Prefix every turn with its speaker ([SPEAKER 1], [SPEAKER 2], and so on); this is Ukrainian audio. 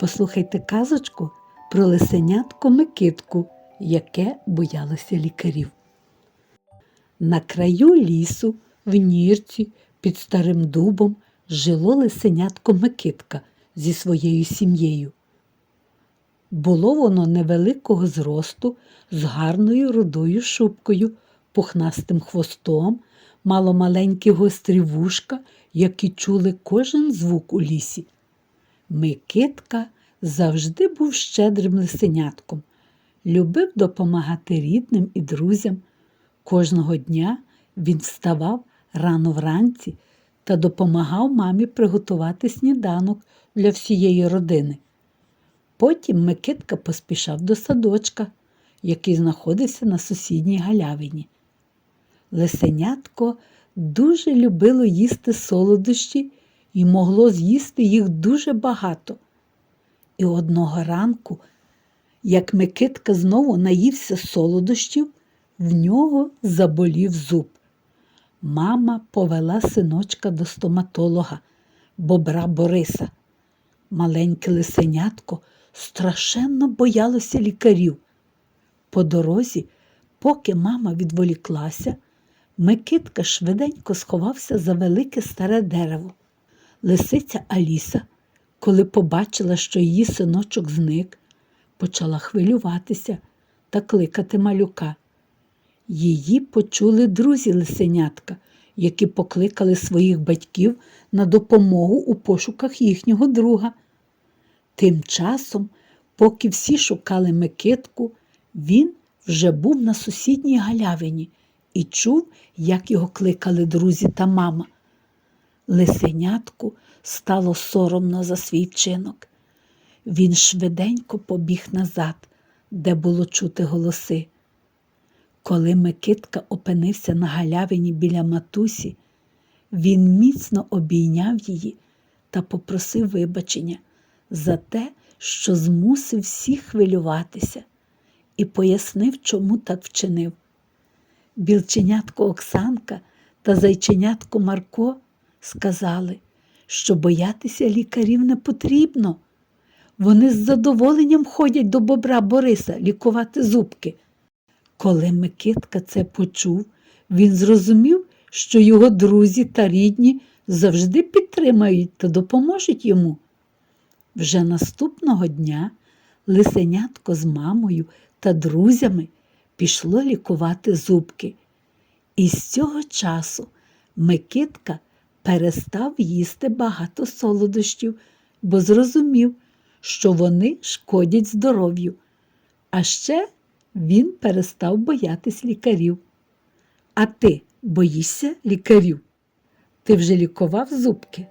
[SPEAKER 1] Послухайте казочку про лисенятко Микитку, яке боялося лікарів. На краю лісу, в нірці, під старим дубом, жило лисенятко Микитка зі своєю сім'єю. Було воно невеликого зросту, з гарною рудою шубкою, пухнастим хвостом, мало маленькі гострі вушка, які чули кожен звук у лісі. Микитка завжди був щедрим лисенятком, любив допомагати рідним і друзям. Кожного дня він вставав рано вранці та допомагав мамі приготувати сніданок для всієї родини. Потім Микитка поспішав до садочка, який знаходився на сусідній галявині. Лисенятко дуже любило їсти солодощі і могло з'їсти їх дуже багато. І одного ранку, як Микитка знову наївся солодощів, в нього заболів зуб. Мама повела синочка до стоматолога, бобра Бориса. Маленьке лисенятко страшенно боялося лікарів. По дорозі, поки мама відволіклася, Микитка швиденько сховався за велике старе дерево. Лисиця Аліса, коли побачила, що її синочок зник, почала хвилюватися та кликати малюка. Її почули друзі лисенятка, які покликали своїх батьків на допомогу у пошуках їхнього друга. Тим часом, поки всі шукали Микитку, він вже був на сусідній галявині і чув, як його кликали друзі та мама. Лисенятку стало соромно за свій вчинок. Він швиденько побіг назад, де було чути голоси. Коли Микитка опинився на галявині біля матусі, він міцно обійняв її та попросив вибачення за те, що змусив всіх хвилюватися, і пояснив, чому так вчинив. Білченятко Оксанка та зайченятко Марко сказали, що боятися лікарів не потрібно. Вони з задоволенням ходять до бобра Бориса лікувати зубки. Коли Микитка це почув, він зрозумів, що його друзі та рідні завжди підтримають та допоможуть йому. Вже наступного дня лисенятко з мамою та друзями пішло лікувати зубки. І з цього часу Микитка перестав їсти багато солодощів, бо зрозумів, що вони шкодять здоров'ю. А ще він перестав боятись лікарів. А ти боїшся лікарів? Ти вже лікував зубки?